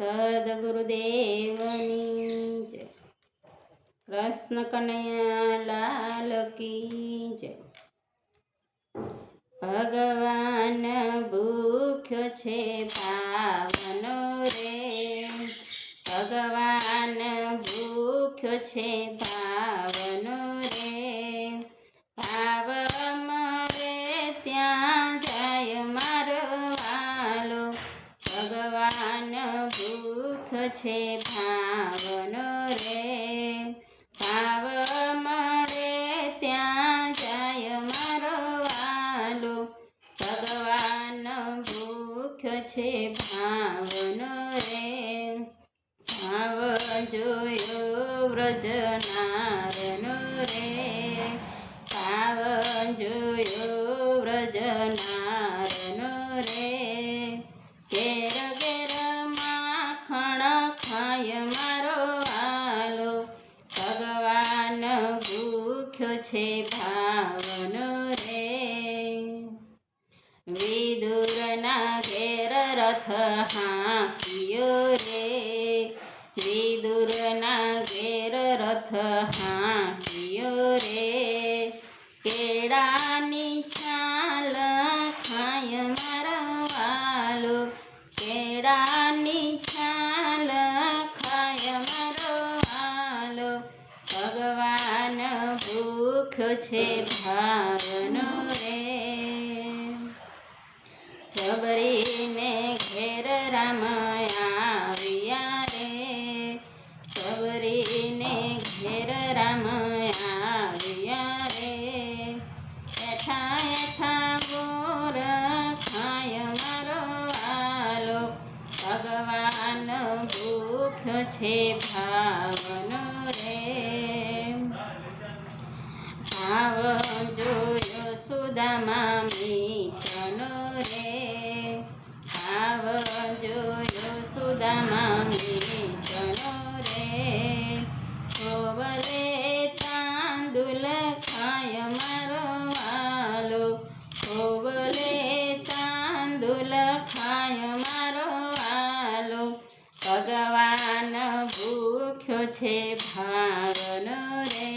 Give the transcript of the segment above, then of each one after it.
સદગુરુદેવની જય. કૃષ્ણ કનૈયા લાલ કી જય. ભગવાન ભૂખ્યો છે પાવનો રે. ભગવાન ભૂખ્યો છે પાવનો છે ભાવનો રે, ભાવ મળે ત્યાં જાય મારો વાલો. ભગવાન ભૂખ છે ભાવનો રે. ભાવ જોયો વ્રજનારનો રે. ભાવ જોયો વ્રજનારનો રે. છે ભાવનો રે વિદુરના ઘેર રથ હાંક્યો રે વિદુરના ઘેર રથ હાંક્યો છે ભાવનો રે. સબરીને ઘેર રામ આવ્યા રે. સબરીને ઘેર રામ આવ્યા રે. એઠા એઠા ગોર ખાય મારો આલો. ભગવાન ભૂખ છે સુદામા મીઠનો રે આવ જોયો સુદામા મીઠનો રે ખોવલે તાંદુલ ખાય મારો વાલો ખોવલે તાંદુલ ખાય મારો વાલો ભગવાન ભૂખ્યો છે, ભાવનો રે.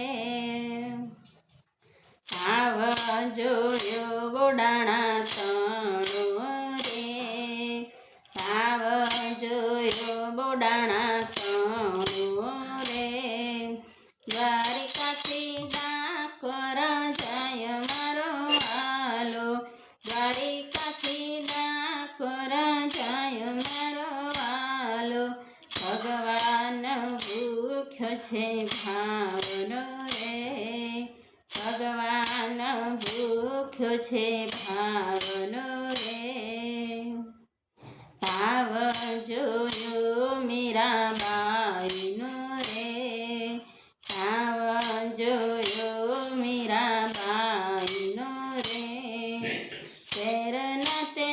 છે ભાવનો રે ભગવાન ભૂખ્યો છે ભાવનો રે ભાવ જોયો મીરાબાઈનો રે ભાવ જોયો મીરાબાઈનો રે શેરન તે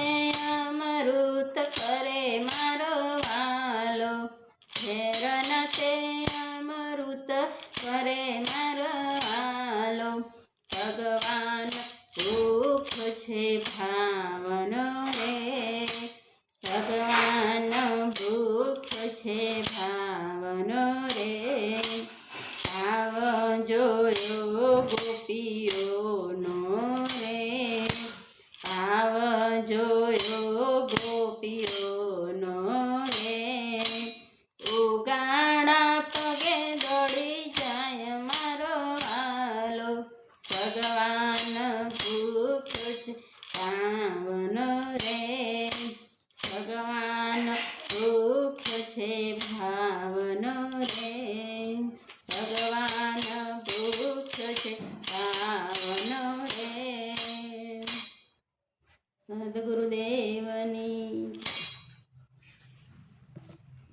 અમૃત કરે મારો વાલો અમૃત કરે મારો ભગવાન ભૂખ છે ભાવનો રે ભગવાન ભૂખ છે ભાવનો રે ભાવ જોયો ગોપીઓનો રે ભાવ જોયો ગોપીઓનો ભગવાન દુઃખ છે ભાવનો રે. ભગવાન દુઃખ છે ભાવનો રે. સદગુરુ